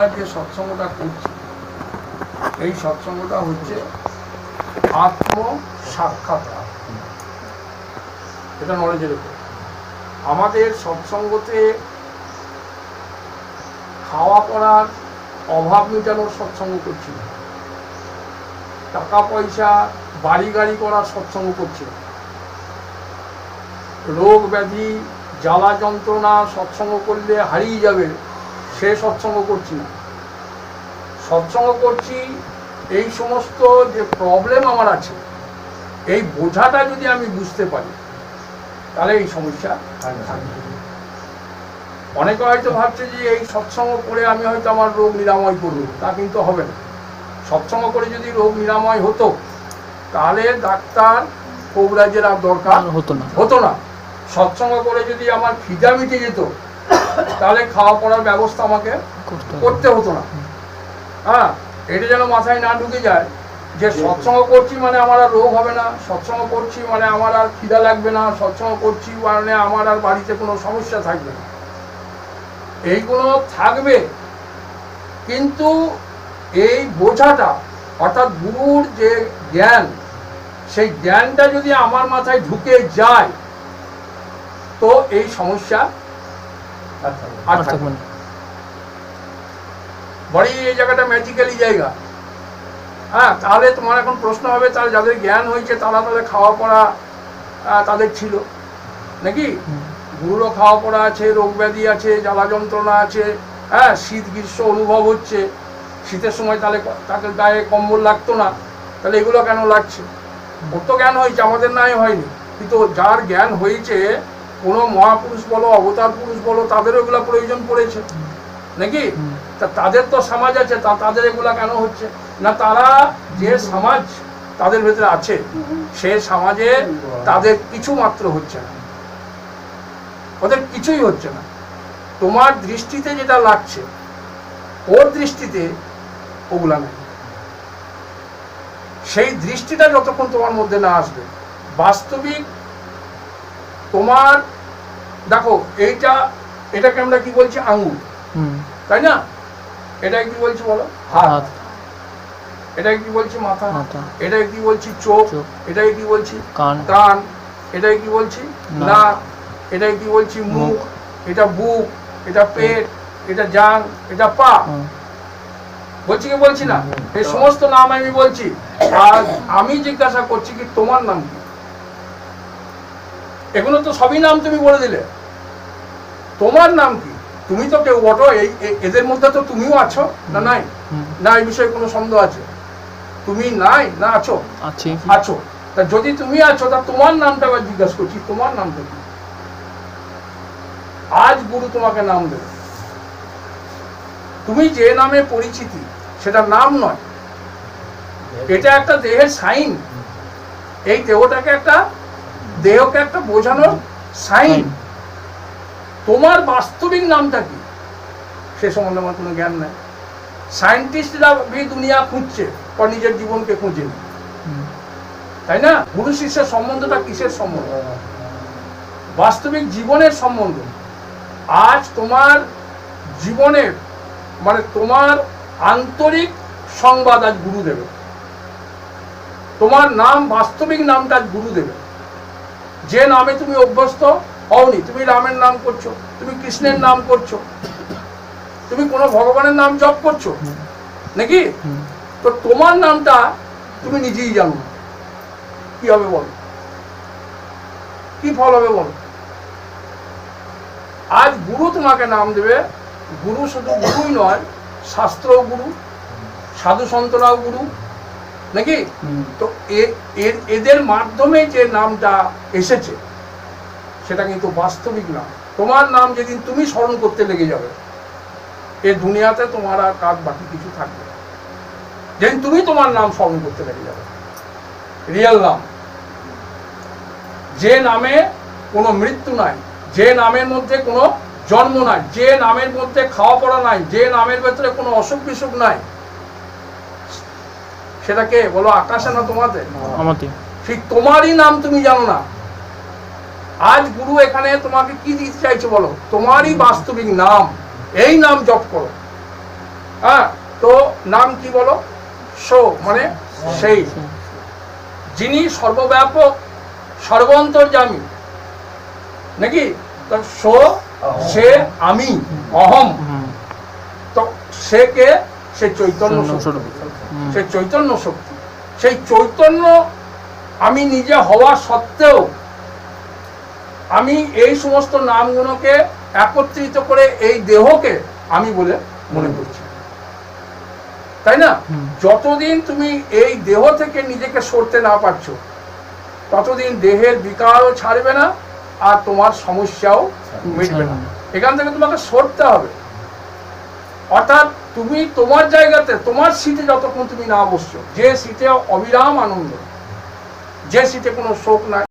যে সৎসঙ্গটা করছি। এই সৎসঙ্গটা হচ্ছে আত্ম সাক্ষাৎ এটা নলেজের উপর। আমাদের সৎসঙ্গতে খাওয়া পড়ার অভাব মেটানোর সৎসঙ্গ করছি না। টাকা পয়সা বাড়ি গাড়ি করার সৎসঙ্গ করছি না। রোগ ব্যাধি, জ্বালা যন্ত্রণা সৎসঙ্গ করলে হারিয়ে যাবে। সে সৎসঙ্গ করছি না। সৎসঙ্গ করছি এই সমস্ত যে প্রবলেম আমার আছে এই বোঝাটা যদি আমি বুঝতে পারি তাহলে এই সমস্যা অনেকে হয়তো ভাবছে যে এই সৎসঙ্গ করে আমি হয়তো আমার রোগ নিরাময় করব তা কিন্তু হবে না। সৎসঙ্গ করে যদি রোগ নিরাময় হতো তাহলে ডাক্তার কবিরাজের আর দরকার হতো না। হতো না। সৎসঙ্গ করে যদি আমার খিদা মিটে যেত তাহলে খাওয়া পড়ার ব্যবস্থা আমাকে করতে হতো না। হ্যাঁ এটা যেন মাথায় না ঢুকে যায় যে সৎসঙ্গ করছি মানে আমার আর রোগ হবে না সৎসঙ্গ করছি মানে আমার আর খিদা লাগবে না সৎসঙ্গ করছি মানে আমার আর বাড়িতে কোনো সমস্যা থাকবে না। এইগুলো থাকবে কিন্তু এই বোঝাটা অর্থাৎ গুরুর যে জ্ঞান সেই জ্ঞানটা যদি আমার মাথায় ঢুকে যায় তো এই সমস্যা না। না। বড়ি এই জায়গাটা ম্যাজিক্যালি জায়গা হ্যাঁ তাহলে তোমার এখন প্রশ্ন হবে তাহলে যাদের জ্ঞান হয়েছে তারা তাহলে খাওয়া পড়া তাদের ছিল নাকি। গুরুরও খাওয়া পড়া আছে রোগ ব্যাধি আছে জ্বালা যন্ত্রণা আছে হ্যাঁ শীত গ্রীষ্ম অনুভব হচ্ছে শীতের সময় তাহলে তাকে গায়ে কম্বল লাগতো না তাহলে এগুলো কেন লাগছে ওর তো জ্ঞান হয়েছে আমাদের নাই হয়নি কিন্তু যার জ্ঞান হয়েছে কোনো মহাপুরুষ বলো অবতার পুরুষ বলো তাদেরও এগুলো প্রয়োজন পড়েছে। নাকি? তা তাদের তো সমাজ আছে তা তাদের এগুলা কেন হচ্ছে? না তারা যে সমাজ তাদের ভেতরে আছে সে সমাজে তাদের কিছু মাত্র হচ্ছে না। ওদের কিছুই হচ্ছে না। তোমার দৃষ্টিতে যেটা লাগছে ওর দৃষ্টিতে ওগুলা নেই। সেই দৃষ্টিটা যতক্ষণ তোমার মধ্যে না আসবে বাস্তবিক তোমার দেখো এইটা এটাকে আমরা কি বলছি? আঙুল। হুম। তাই না? এটা কি বলছি বলো? হাত। হাত। এটা কি বলছি? মাথা। মাথা। এটা কি বলছি? চোখ। চোখ। এটা কি বলছি? কান। কান। এটা কি বলছি? নাক। নাক এটা কি বলছি? মুখ। মুখ। এটা বুক এটা পেট এটা জাং এটা পা। বলছি কি বলছি না? এই সমস্ত নাম আমি বলছি। আর আমি জিজ্ঞাসা করছি কি তোমার নাম কি? এগুলো তো সবই নাম তুমি বলে দিলে। তোমার নাম কি? তুমি তো কেউ বটো এই এদের মধ্যে তো তুমিও আছো না নাই? না এই বিষয়ে কোনো সন্দেহ আছে? তুমি নাই না আছো? আছো। তা যদি তুমি আছো তা তোমার নামটা আবার জিজ্ঞাসা করছি তোমার নামটা কি? আজ গুরু তোমাকে নাম দেবে। তুমি যে নামে পরিচিতি সেটা নাম নয়। এটা একটা দেহের সাইন। এই দেহটাকে একটা দেহকে একটা বোঝানোর সাইন। তোমার বাস্তবিক নামটা কি? সে সম্বন্ধে আমার কোনো জ্ঞান নাই। সায়েন্টিস্টরা ভি দুনিয়া খুঁজছে পর নিজের জীবনকে হুম। তাই না? গুরু শিষ্যের সম্বন্ধটা কিসের সম্বন্ধ? বাস্তবিক জীবনের সম্বন্ধ। আজ তোমার জীবনের মানে তোমার আন্তরিক সংবাদ আজ গুরু দেবে তোমার নাম বাস্তবিক নামটা আজ গুরু দেবে যে নামে তুমি অভ্যস্ত হওনি তুমি রামের নাম করছ তুমি কৃষ্ণের নাম করছ তুমি কোনো ভগবানের নাম জপ করছ নাকি? তো তোমার নামটা তুমি নিজেই জানো। কি হবে বলো? কি ফল হবে বলো? আজ গুরু তোমাকে নাম দেবে গুরু শুধু গুরুই নয় শাস্ত্রও গুরু সাধু সন্তরাও গুরু নাকি? তো এ- এদের মাধ্যমে যে নামটা এসেছে সেটা কিন্তু বাস্তবিক নাম। তোমার নাম যেদিন তুমি স্মরণ করতে লেগে যাবে এ দুনিয়াতে তোমার আর কাজ বাকি কিছু থাকবে যেদিন তুমি তোমার নাম স্মরণ করতে লেগে যাবে। রিয়েল নাম। যে নামে কোনো মৃত্যু নাই যে নামের মধ্যে কোনো জন্ম নাই যে নামের মধ্যে খাওয়া পড়া নাই যে নামের ভেতরে কোনো অসুখ বিসুখ নাই সেটাকে বলো আকাশে না তোমাদের? সেই তোমারই নাম তুমি জানো না। আজ গুরু এখানে তোমাকে কি দিতে চাইছে বলো? তোমারই বাস্তবিক নাম। এই নাম জপ করো। হ্যাঁ তো নাম কি বলো? সো মানে সেই। যিনি সর্বব্যাপক সর্বন্তর্যামী। নাকি? তো সো সে আমি অহম। হুম। তো সে কে সে চৈতন্য স্বরূপ। হুম। সে চৈতন্য শক্তি। সেই চৈতন্য আমি নিজে হওয়া সত্ত্বেও আমি এই সমস্ত নামগুলোকে একত্রিত করে এই দেহকে আমি বলে মনে করছি। তাই না? যতদিন তুমি এই দেহ থেকে নিজেকে সরতে না পারছ ততদিন দেহের বিকারও ছাড়বে না আর তোমার সমস্যাও মিটবে না। এখান থেকে তোমাকে সরতে হবে। অর্থাৎ তুমি তোমার জায়গাতে, তোমার সিটে যতক্ষণ তুমি না বসছো, যে সিটে অবিরাম আনন্দ, যে সিটে কোনো শোক নাই।